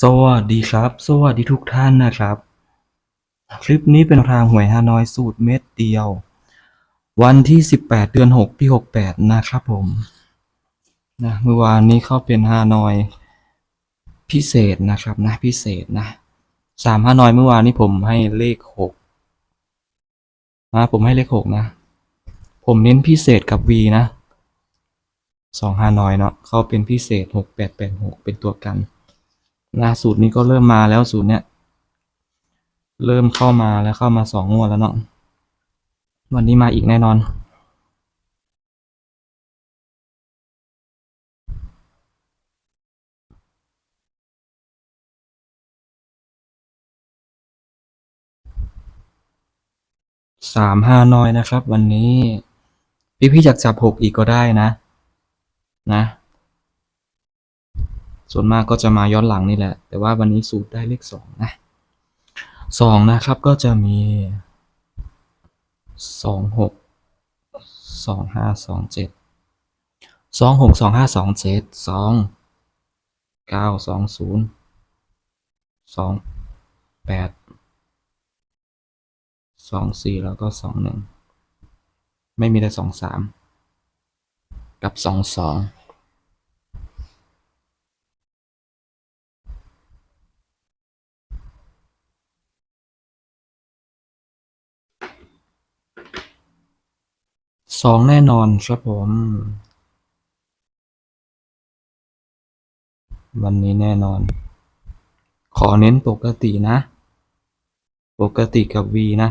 สวัสดีครับ สวัสดีทุกท่านนะครับ คลิปนี้เป็นทางหวยฮานอยสูตรเม็ดเดียว วันที่ 18 เดือน6ปี68 นะครับผมนะเมื่อวานนี้เข้าเป็นฮานอยพิเศษนะครับนะพิเศษนะสามฮานอยเมื่อวานนี้ผมให้เลขหกนะผมให้เลขหกนะ ผมเน้นพิเศษกับ V นะสองฮานอยเนาะเข้าเป็นพิเศษ6886เป็นตัวกัน ล่าสูตรนี้ก็เริ่มมาแล้วสูตรเนี้ยเริ่มเข้ามาแล้วเข้ามาสองงวดแล้วเนาะวันนี้มาอีกแน่นอน สามห้าน้อยนะครับ วันนี้ พี่พี่ๆอยากจับหกอีกก็ได้นะ นะ ส่วนมากก็จะมาย้อนหลังนี่แหละ แต่ว่าวันนี้สูตรได้เลขสองนะสองนะครับก็จะมีสองหกสองห้าสองเจ็ดสองหกสองห้าสองเจ็ดสองเก้าสองศูนย์สองแปดสองสี่แล้วก็สองหนึ่งไม่มีแต่สองสามกับสองสอง สองแน่นอนครับผม วันนี้แน่นอน ขอเน้นปกตินะ ปกติกับ V นะ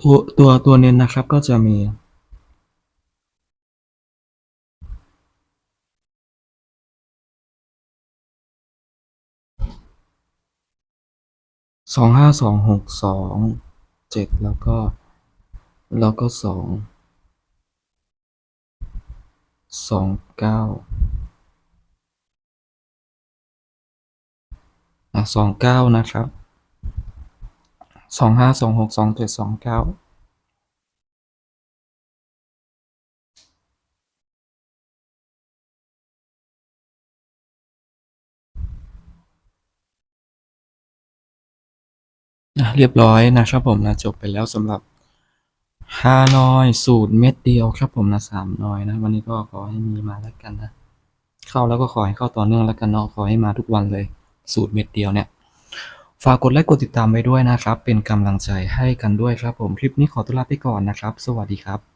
ตัวตัวตัวเน้นนะครับก็จะมี สองห้าสองหกสองเจ็ดแล้วก็ แล้วก็สองสองเก้าอะสองเก้านะครับสองห้าสองหกสองเจ็ดสองเก้า นะเรียบร้อยนะครับผมนะจบไปแล้วสำหรับฮานอยสูตรเม็ดเดียวครับผมนะสามนอยนะ วันนี้ก็ขอให้มีมาแล้วกันนะ เข้าแล้วก็ขอให้เข้าต่อเนื่องแล้วกันเนาะขอให้มาทุกวันเลย สูตรเม็ดเดียวเนี่ยฝากกดไลค์กดติดตามไว้ด้วยนะครับ เป็นกำลังใจให้กันด้วยครับผมคลิปนี้ขอตัวลาไปก่อนนะครับ สวัสดีครับ